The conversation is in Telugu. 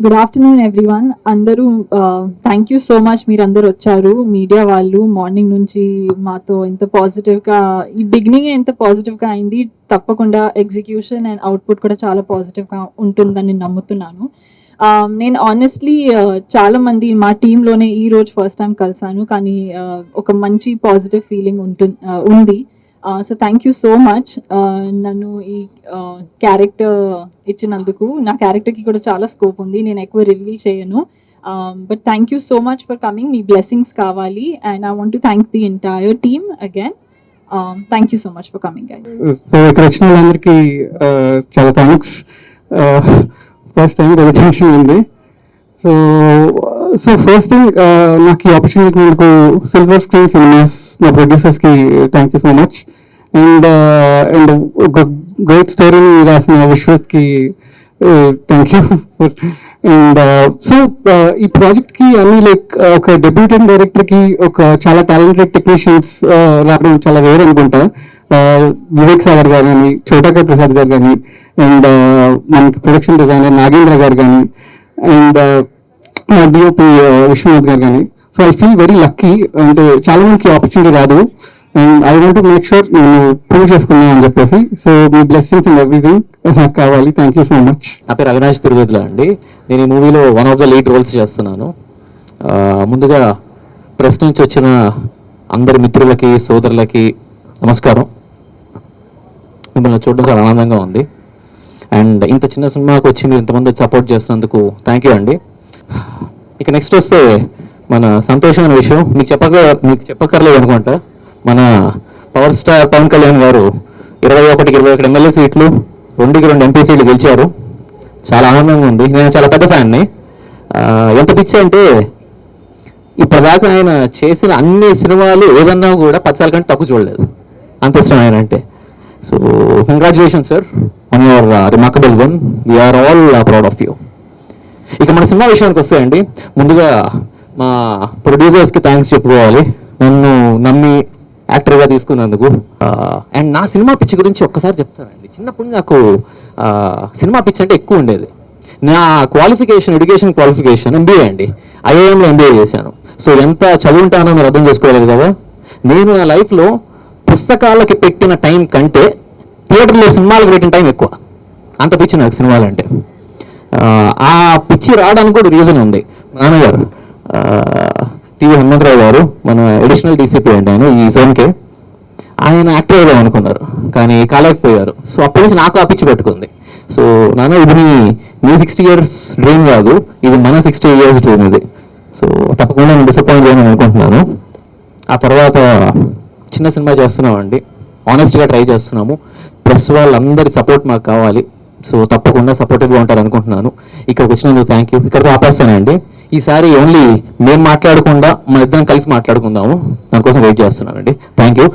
గుడ్ ఆఫ్టర్నూన్ ఎవ్రీవన్ అందరూ థ్యాంక్ యూ సో మచ్ మీరు అందరు వచ్చారు. మీడియా వాళ్ళు మార్నింగ్ నుంచి మాతో ఎంత పాజిటివ్గా ఈ బిగినింగ్ ఎంత పాజిటివ్గా అయింది. తప్పకుండా ఎగ్జిక్యూషన్ అండ్ అవుట్పుట్ కూడా చాలా పాజిటివ్గా ఉంటుందని నమ్ముతున్నాను. నేను ఆనెస్ట్లీ చాలా మంది మా టీంలోనే ఈ రోజు ఫస్ట్ టైం కలిసాను కానీ ఒక మంచి పాజిటివ్ ఫీలింగ్ ఉంటుంది ఉంది. So thank you so much నన్ను ఈ uh, క్యారెక్టర్ ఇచ్చినందుకు. నా క్యారెక్టర్కి కూడా చాలా స్కోప్ ఉంది. నేను ఎక్కువ రివీల్ చేయను. But thank you so much for coming me blessings కావాలి. And I want to thank the entire team again thank you so much for coming so ఇక్కడ వచ్చిన వాళ్ళందరికీ uh, చాలా థ్యాంక్స్ ఫస్ట్ టైం ఉంది సో సో ఫస్ట్ థింగ్ నాకు ఈ ఆపర్చునిటీ నాకు సిల్వర్ స్క్రీన్ సినిమాస్ మా ప్రొడ్యూసర్స్కి thank you so much and and ఒక గ్రేట్ స్టోరీని రాసిన విశ్వత్కి థ్యాంక్ యూ అండ్ సో ఈ ప్రాజెక్ట్కి అన్ని లైక్ uh, ఒక డెబ్యూటెంట్ డైరెక్టర్కి ఒక చాలా టాలెంటెడ్ టెక్నీషియన్స్ uh, రావడం చాలా వేరు అనుకుంటా. Uh, వివేక్ సాగర్ గారు కానీ చోటాక ప్రసాద్ గారు కానీ అండ్ మనకి ప్రొడక్షన్ డిజైనర్ నాగేంద్ర గారు కానీ and DOP uh, Vishwanath garu కానీ. So I feel very lucky అంటే చాలా మందికి ఆపర్చునిటీ రాదు. And I want make sure నేను ప్రూవ్ చేసుకున్నాను అని చెప్పేసి. సో మీ బ్లెస్సింగ్స్ అండ్ ఎవ్రీథింగ్ నాకు కావాలి. థ్యాంక్ యూ సో మచ్ నా పేరు అవినాష్ తిరువేదుల అండి. నేను ఈ మూవీలో one of the lead roles చేస్తున్నాను. Uh, ముందుగా ప్రెస్ నుంచి వచ్చిన అందరి మిత్రులకి సోదరులకి నమస్కారం. మిమ్మల్ని చూడడం చాలా ఆనందంగా ఉంది. అండ్ ఇంత చిన్న సినిమాకి వచ్చి మీరు ఇంతమంది సపోర్ట్ చేస్తున్నందుకు థ్యాంక్ యూ అండి. ఇక నెక్స్ట్ వస్తే మన సంతోషమైన విషయం. మీకు చెప్పక మీకు చెప్పక్కర్లేదు అనుకుంటా. మన పవర్ స్టార్ పవన్ కళ్యాణ్ గారు ఇరవై ఒకటికి ఇరవై ఒకటి ఎమ్మెల్యే సీట్లు రెండుకి రెండు ఎంపీ సీట్లు గెలిచారు. చాలా ఆనందంగా ఉంది. నేను చాలా పెద్ద ఫ్యాన్ని ఎంత పిచ్చి అంటే ఇప్పటిదాకా ఆయన చేసిన అన్ని సినిమాలు ఏదన్నా కూడా పచ్చాల కంటే తక్కువ చూడలేదు. అంత ఇష్టం ఆయన అంటే. So congratulation sir on your remarkable one we're all proud of you ఇక మన సినిమా విషయానికి వస్తే అండి ముందుగా మా ప్రొడ్యూసర్స్కి థ్యాంక్స్ చెప్పుకోవాలి. నన్ను నమ్మి యాక్టర్గా తీసుకున్నందుకు. అండ్ నా సినిమా పిచ్చి గురించి ఒక్కసారి చెప్తానండి. చిన్నప్పుడు నాకు సినిమా పిచ్చి అంటే ఎక్కువ ఉండేది. నా క్వాలిఫికేషన్ ఎడ్యుకేషన్ క్వాలిఫికేషన్ ఎంబీఏ అండి. ఐఐఎంలో ఎంబీఏ చేశాను. సో ఎంత చదువుంటానో మీరు అర్థం చేసుకోలేదు కదా. నేను నా లైఫ్లో పుస్తకాలకి పెట్టిన టైం కంటే థియేటర్లో సినిమాలకు పెట్టిన టైం ఎక్కువ. అంత పిచ్చి నాకు సినిమాలు అంటే ఆ, పిచ్చి రావడానికి కూడా రీజన్ ఉంది. నాన్నగారు ఆ, టీవీ హనుమంతరావు గారు మన అడిషనల్ డీసీపీ అండి ఆయన ఈ జోన్కే ఆయన యాక్టర్ అవుదాం అనుకున్నారు కానీ కాలేకపోయారు. సో అప్పటి నుంచి నాకు ఆ పిచ్చి పెట్టుకుంది. సో నాన్న ఇది మీ మీ సిక్స్టీ ఇయర్స్ డ్రీమ్ కాదు ఇది మన సిక్స్టీ ఇయర్స్ డ్రీమ్ ఇది. సో తప్పకుండా నేను డిసప్పాయింట్ చేయను అనుకుంటున్నాను. ఆ తర్వాత చిన్న సినిమా చేస్తున్నామండి. ఆనెస్ట్గా ట్రై చేస్తున్నాము. ప్రెస్ వాళ్ళందరి సపోర్ట్ మాకు కావాలి. సో తప్పకుండా సపోర్టివ్గా ఉంటారు అనుకుంటున్నాను ఇక్కడికి వచ్చినందుకు థ్యాంక్ యూ ఇక్కడితో ఆపేస్తానండి. ఈసారి ఓన్లీ మేము మాట్లాడకుండా మన ఇద్దరం కలిసి మాట్లాడుకుందాము. దానికోసం వెయిట్ చేస్తున్నానండి. Thank you